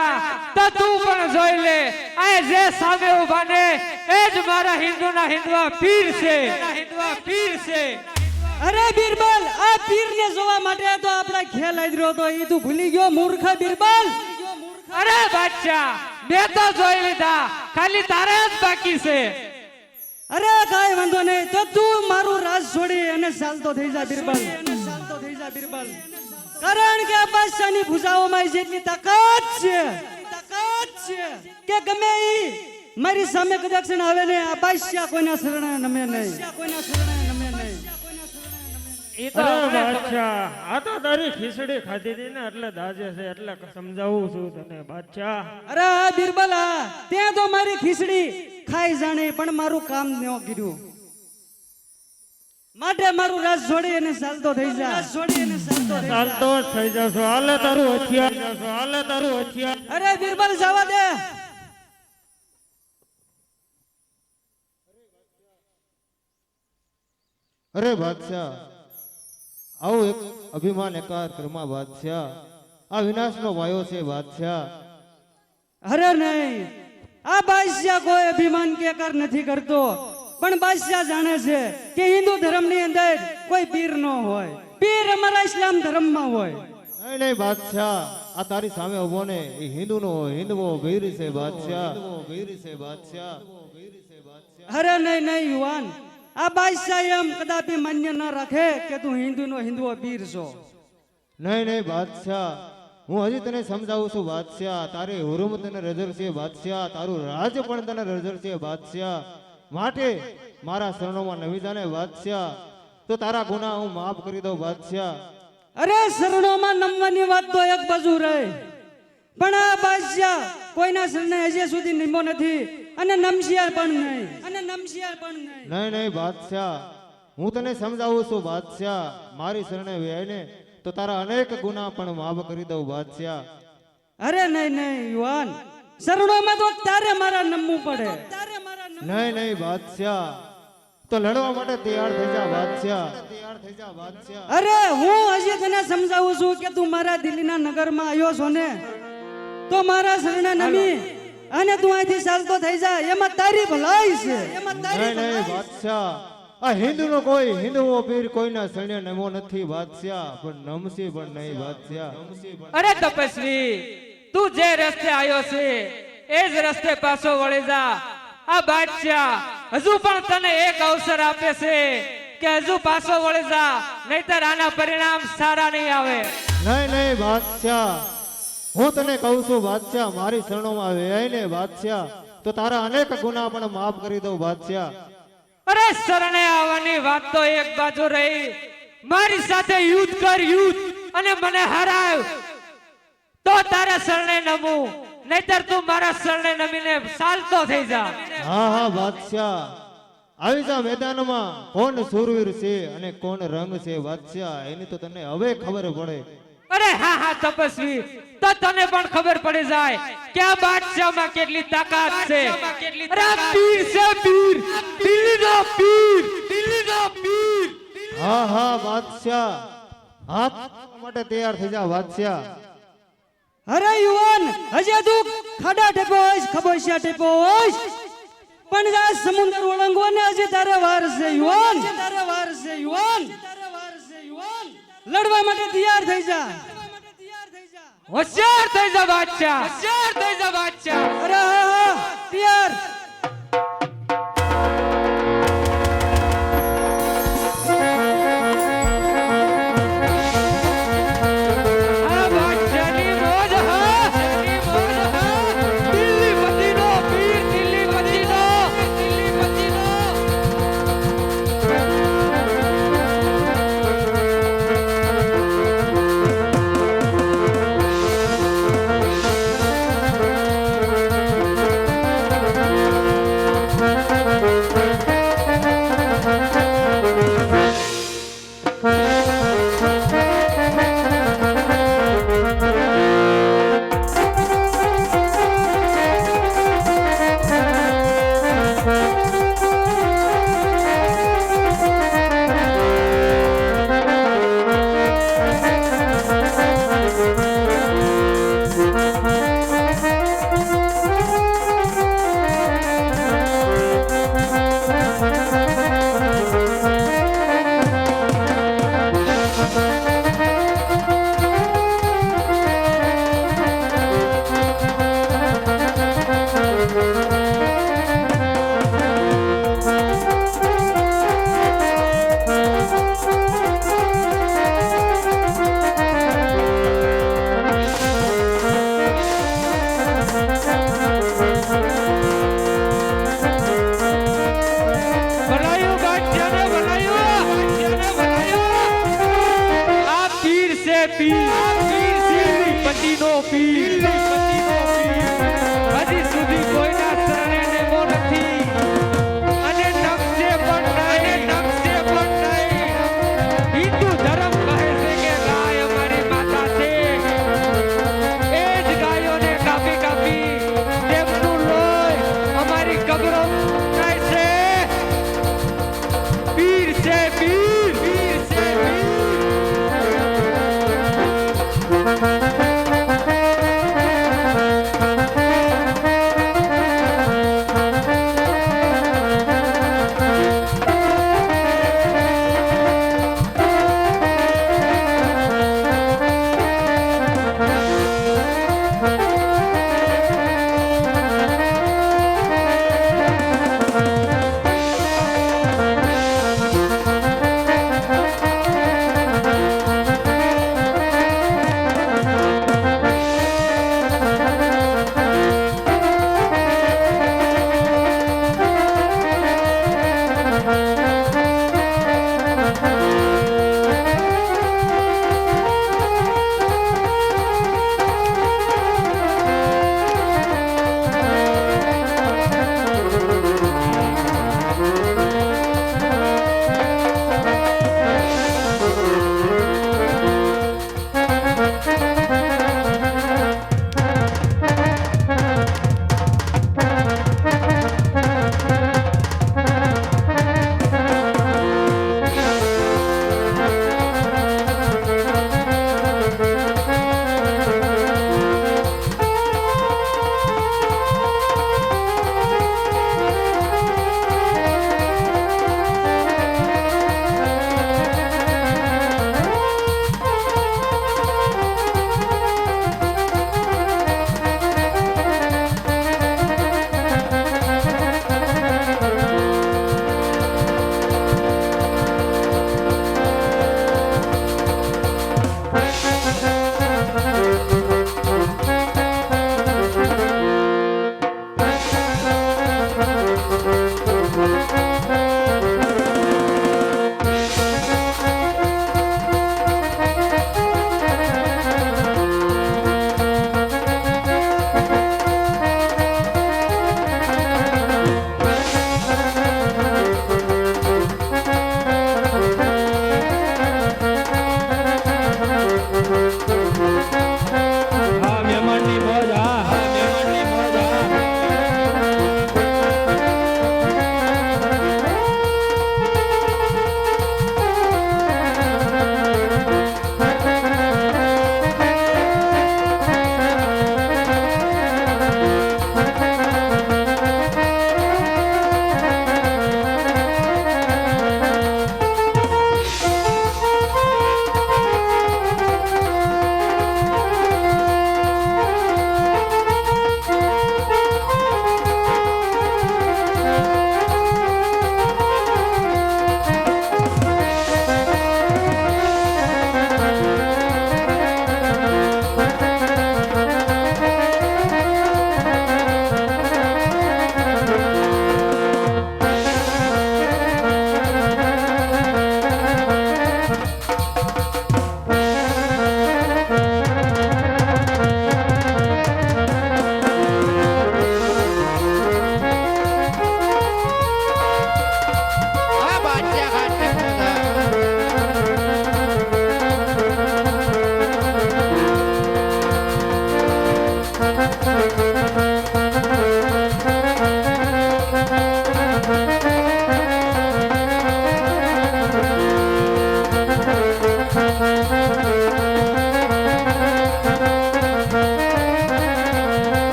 પડ્યા તો તું પણ જોઈ લે. આ જે સામે ઊભા ને, એ જ મારા હિન્દુના હિન્દવા પીર છે. હિન્દવા પીર છે અરે બિરબલ, આ પીરને જોવા માટે તો આપણા ખેલ હાજરો હતો. એ તું ભૂલી ગયો, મૂર્ખ બિરબલ. અરે બાદશાહ બે તો જોઈ લીધા. ખાલી તારે જ બાકી છે. અરે કાઈ વાંધો નહીં. તો તું મારું રાજ છોડી અને ચાલતો થઈ જા બિરબલ ચાલતો થઈ જા બિરબલ. કારણ કે આ બાદશાહની ભુજાઓમાં જેટલી તાકાત છે તાકાત છે કે ગમે ઈ મારી સામે કદાચ આવે ને આ બાદશાહ કોઈના શરણે નમે નહીં. કોઈના શરણે નમે નહીં. અરે આપણે બાદશાહ આ તો તારી ખીચડી ખાધી હતી ને એટલે દાજે છે એટલે સમજાવું છું તને બાદશાહ. અરે આ બિરબલ આ ત્યાં તો મારી ખીચડી ખાઈ જાણે પણ મારું કામ ન કર્યું. માટે મારું રાજ જોડી અને ચાલતો થઈ જા. રાજ જોડી અને ચાલતો થઈ જા. ચાલતો થઈ જશો. હાલે તારું હથિયાર જશો. હાલે તારું હથિયાર. અરે બિરબલ જવા દે. અરે બાદશાહ આવું એક અભિમાન એકાર કર્મા બાદશાહ. આ વિનાશનો વાયો છે બાદશાહ. અરે નહીં. આ બાદશાહ કોઈ અભિમાન કે કર નથી કરતો. પણ બાદશાહ જાણે છે કે હિન્દુ ધર્મની અંદર કોઈ પીર ન હોય. પીર અમારા ઇસ્લામ ધર્મમાં હોય. નહીં નહીં બાદશાહ આ તારી સામે ઊભો ને એ હિન્દુનો હિન્દવો વીર છે બાદશાહ. વીર છે બાદશાહ વીર છે બાદશાહ અરે નહીં નહીં યુવાન. આ બાદશાહ એમ કદાપી માન્ય ન રાખે કે તું હિન્દુનો હિન્દુઓ પીર છો. નહીં નહીં બાદશાહ. હું હજી તને સમજાવું છું બાદશાહ. તારી હુરુમ તને રજર છે બાદશાહ. તારું રાજ પણ તને રજર છે બાદશાહ. માટે મારા શરણોમાં નવી જાને તો તારા ગુના હું માફ કરી દઉં બાદશાહ અરે શરણોમાં નમવાની વાત તો એક બાજુ રહે. પણ આ બાદશાહ કોઈના શરણે હજી સુધી નિમો નથી અને નમશિયાર પણ નહીં. અને નમશિયાર પણ નહીં. નહીં નહીં બાદશાહ હું તને સમજાવું છું બાદશાહ મારી શરણે વ્યાયને તો તારા અનેક ગુના પણ માફ કરી દઉં બાદશાહ અરે નહીં નહીં યુવાન. શરણોમાં તો તારે મારા નમવું પડે. તારે નહીં નહીં બાદશાહ તો લડવા માટે તૈયાર થઈ જા બાદશાહ તૈયાર થઈ જા બાદશાહ અરે હું હજી તને સમજાવું છું કે તું મારા દિલ્હીના નગરમાં આવ્યો છો ને તો મારા શરણે નમી અને તું અહીંથી ચાલતો થઈ જા. એમાં તારી ભલાઈ છે. એમાં તારી નહીં નહીં બાદશાહ આ હિન્દુનો કોઈ હિન્દુઓ પીર કોઈના શરણે નમો નથી બાદશાહ પણ નમસી પણ નહીં બાદશાહ અરે તપસ્વી તું જે રસ્તે આવ્યો છે એ જ રસ્તે પાછો વળી જા. આ બાદશાહ હજુ પણ તને એક અવસર આપે છે કે હજુ પાછો વળી જા નહીતર આના પરિણામ સારા નહીં આવે. નહીં નહીં બાદશાહ. હું તને કહું છું બાદશાહ મારી શરણોમાં વેય ને બાદશાહ. તો તારા અનેક ગુના પણ માફ કરી દઉં બાદશાહ. અરે શરણે આવવાની વાત તો એક બાજુ રહી. મારી સાથે યુદ્ધ કર યુદ્ધ અને મને હરાવ. તો તારા શરણે નમું. નહીતર તું મારા શરણે નમીને ચાલતો થઈ જા. હા હા બાદશાહ આવી જા મેદાનમાં. કોણ સુરવીર છે અને કોણ રંગ છે બાદશાહ એની તો તને હવે ખબર પડે. અરે હા હા તપસ્વી. તો તને પણ ખબર પડી જાય કે આ બાદશાહમાં કેટલી તાકાત છે. અરે પીર છે પીર. દિલ્હીનો પીર. દિલ્હીનો પીર. હા હા બાદશાહ હાથ માટે તૈયાર થઈ જા બાદશાહ અરે યુવાન હજે તું ખાડા ટેપો હોઈશ ખબોશિયા ટેપો હોઈશ પણ આ સમુદ્ર ઓળંગવાને હજી તારે વાર છે યુવાન. તારે વાર છે યુવાન લડવા માટે તૈયાર થઈ જા. હોશિયાર થઈ જા બાદશાહ હોશિયાર થઈ જા બાદશાહ. અરે હા હા તૈયાર.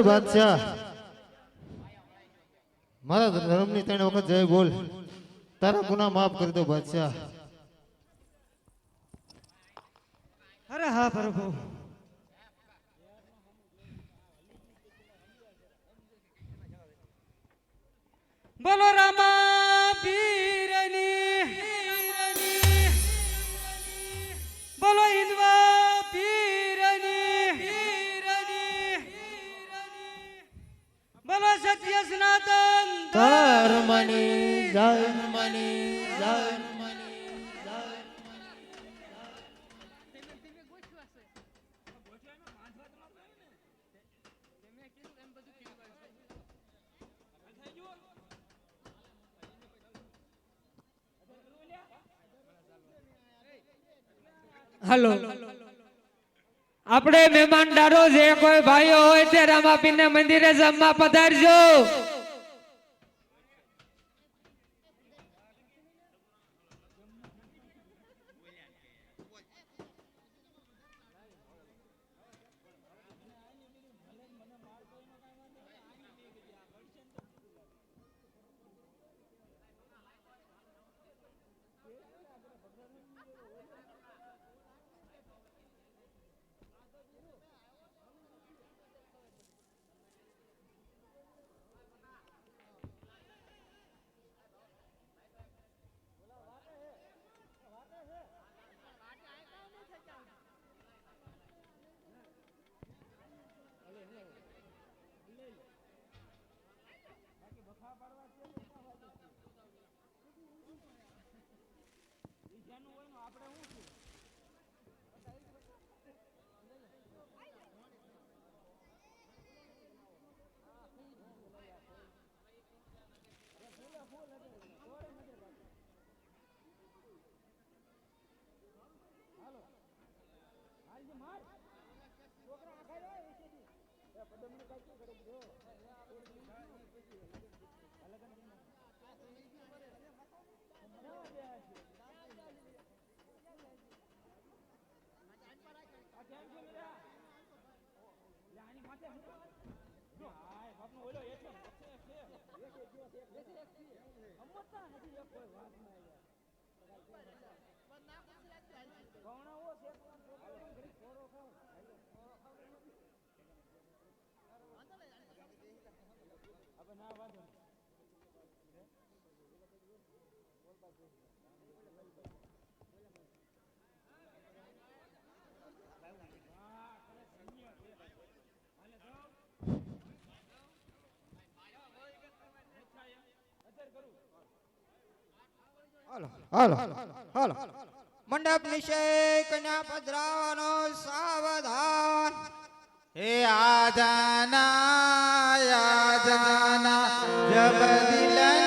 અરે બાદશાહ. મારા ધર્મની ત્રણ વખત જય બોલ. તારા ગુના માફ કરી દો બાદશાહ. અરે હા પ્રભુ. બોલો રામા પીરની હલો. આપણે મહેમાનદારો જે કોઈ ભાઈઓ હોય તે રામાપીને મંદિરે જમવા પધારજો. હજી એક કોઈ વાત નહીં. હાલો હાલો મંડપ નિશે કન્યા પધરાવાનો સાવધાન. હે આજાના આજાના જબ દિલન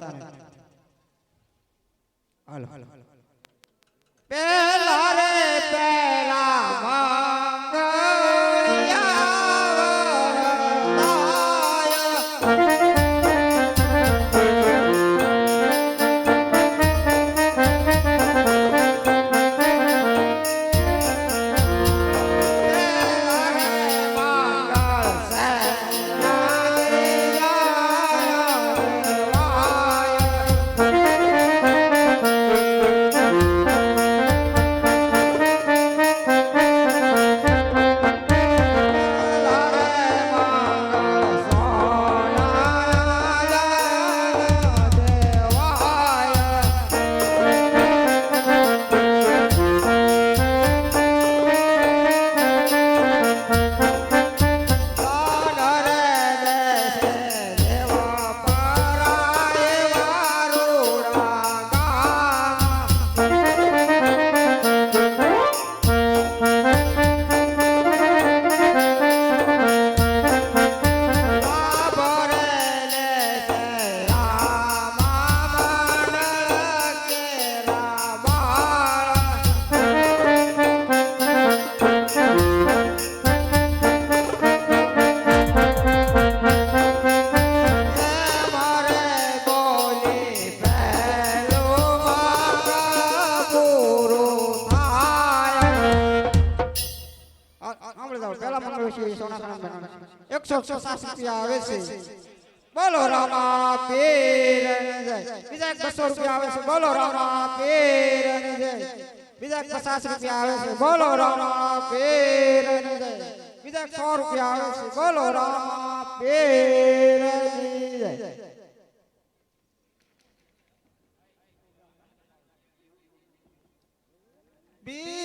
રહેતા નથી હાલો. પેલા સાત રૂપિયા આવે છે. બોલો રામા પીર બીજા એક બસો રૂપિયા આવે છે. બોલો રામા પીર બીજા એક પચાસ રૂપિયા આવે છે. બોલો રામા પીર બીજા એક સો રૂપિયા આવે છે. બોલો રામા પીર બીજા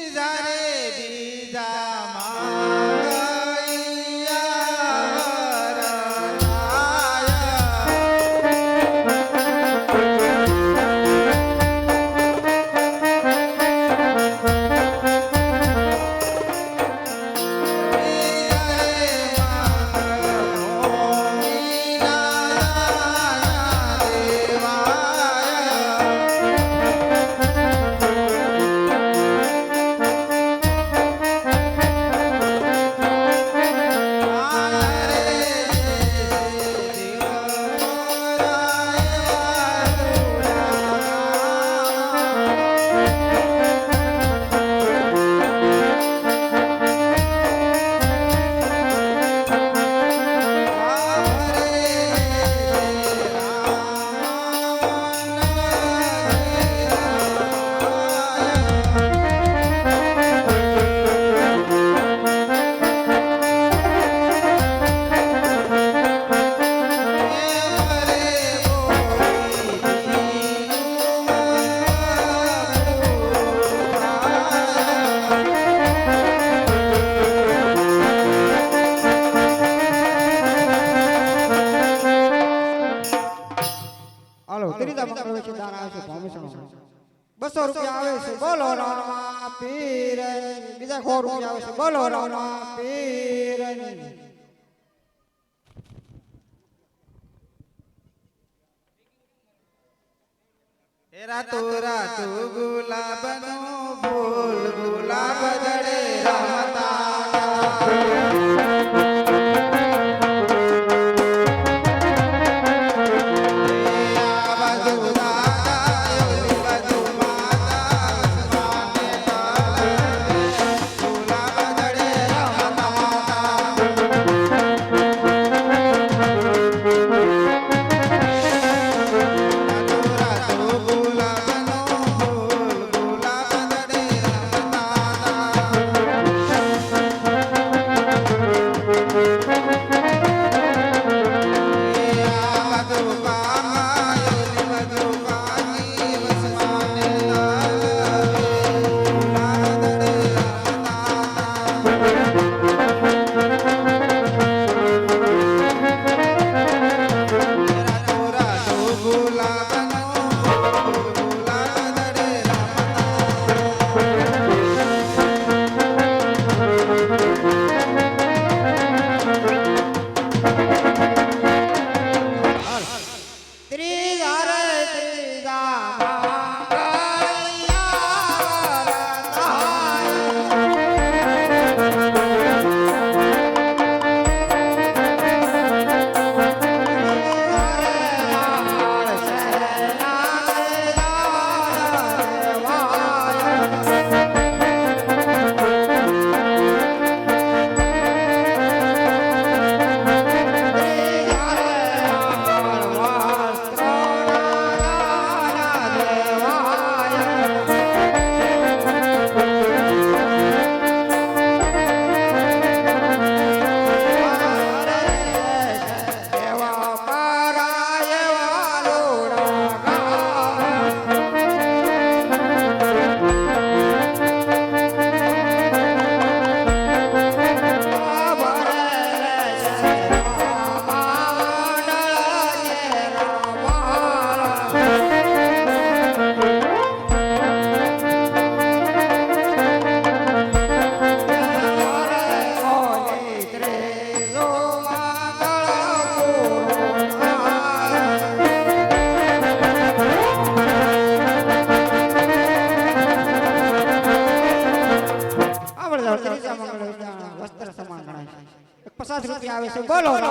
Palo, palo.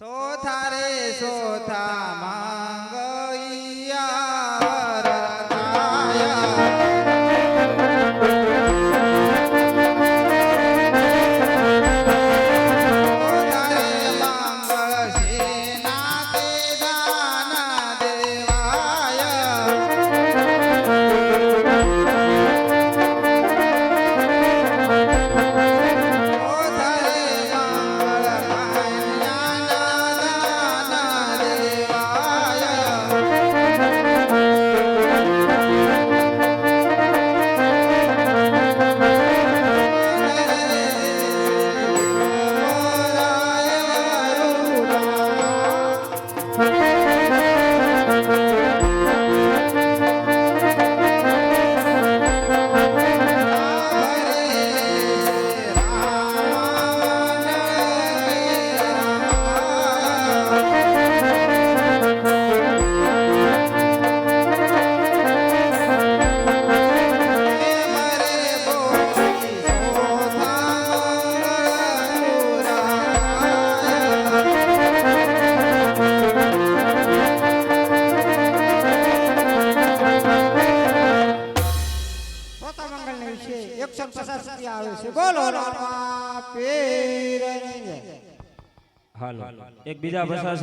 સોથા રે સોથા મા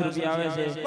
રૂપિયા આવે છે.